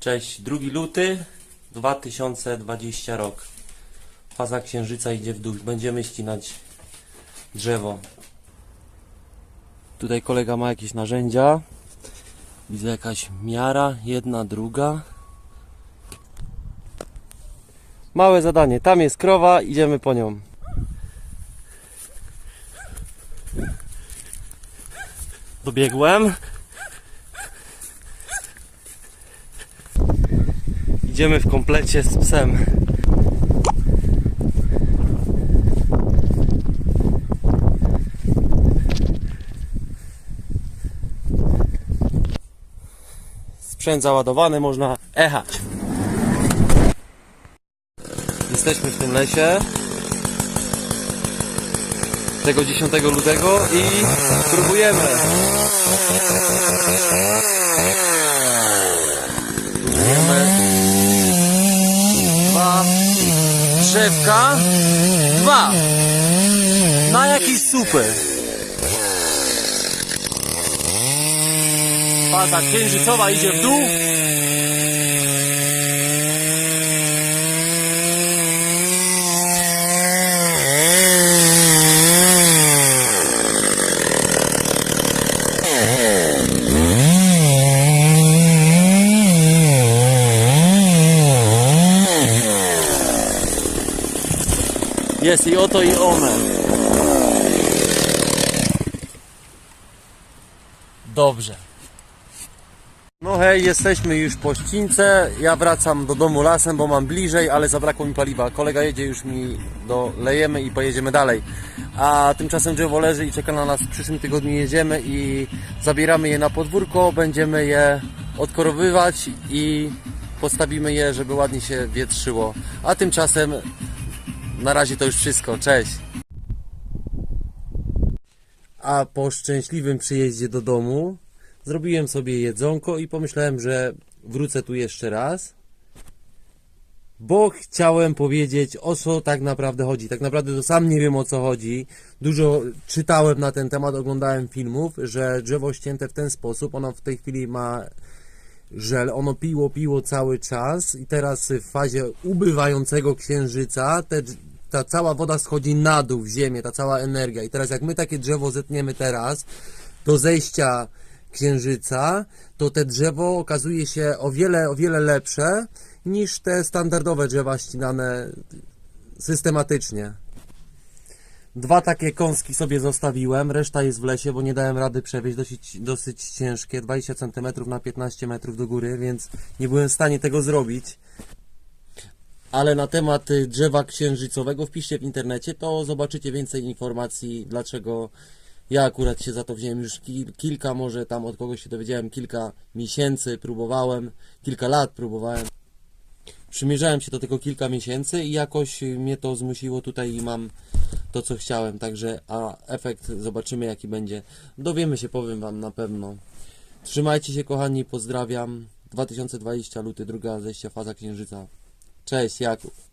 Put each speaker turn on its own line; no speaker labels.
Cześć, 2 luty 2020 rok. Faza księżyca idzie w dół. Będziemy ścinać drzewo. Tutaj kolega ma jakieś narzędzia. Widzę jakaś miara, jedna, druga. Małe zadanie. Tam jest krowa, idziemy po nią. Dobiegłem. Idziemy w komplecie z psem. Sprzęt załadowany, można echać. Jesteśmy w tym lesie tego 10 lutego i próbujemy. Próbujemy dwa drzewka, dwa na jakiś super. Faza księżycowa idzie w dół. Jest i oto i one. Dobrze. No hej, jesteśmy już po ścince. Ja wracam do domu lasem, bo mam bliżej, ale zabrakło mi paliwa. Kolega jedzie już mi dolejemy i pojedziemy dalej. A tymczasem drzewo leży i czeka na nas. W przyszłym tygodniu jedziemy i zabieramy je na podwórko. Będziemy je odkorowywać i postawimy je, żeby ładnie się wietrzyło. A tymczasem na razie to już wszystko. Cześć. A po szczęśliwym przyjeździe do domu zrobiłem sobie jedzonko i pomyślałem, że wrócę tu jeszcze raz. Bo chciałem powiedzieć, o co tak naprawdę chodzi. Tak naprawdę to sam nie wiem o co chodzi. Dużo czytałem na ten temat, oglądałem filmów, że drzewo ścięte w ten sposób, ono w tej chwili ma żel, ono piło, piło cały czas i teraz w fazie ubywającego księżyca te, ta cała woda schodzi na dół w ziemię, ta cała energia. I teraz jak my takie drzewo zetniemy teraz do zejścia księżyca, to te drzewo okazuje się o wiele, o wiele lepsze niż te standardowe drzewa ścinane systematycznie. Dwa takie kąski sobie zostawiłem, reszta jest w lesie, bo nie dałem rady przewieźć, dosyć, dosyć ciężkie, 20 cm na 15 metrów do góry, więc nie byłem w stanie tego zrobić. Ale na temat y, drzewa księżycowego wpiszcie w internecie, to zobaczycie więcej informacji, dlaczego ja akurat się za to wziąłem już kil, kilka, może tam od kogoś się dowiedziałem, kilka miesięcy próbowałem, kilka lat próbowałem. Przymierzałem się do tego kilka miesięcy i jakoś y, mnie to zmusiło tutaj i mam to co chciałem, także a efekt zobaczymy jaki będzie. Dowiemy się, powiem wam na pewno. Trzymajcie się kochani, pozdrawiam. 2020 luty, druga zejścia faza księżyca. Cześć Jakub.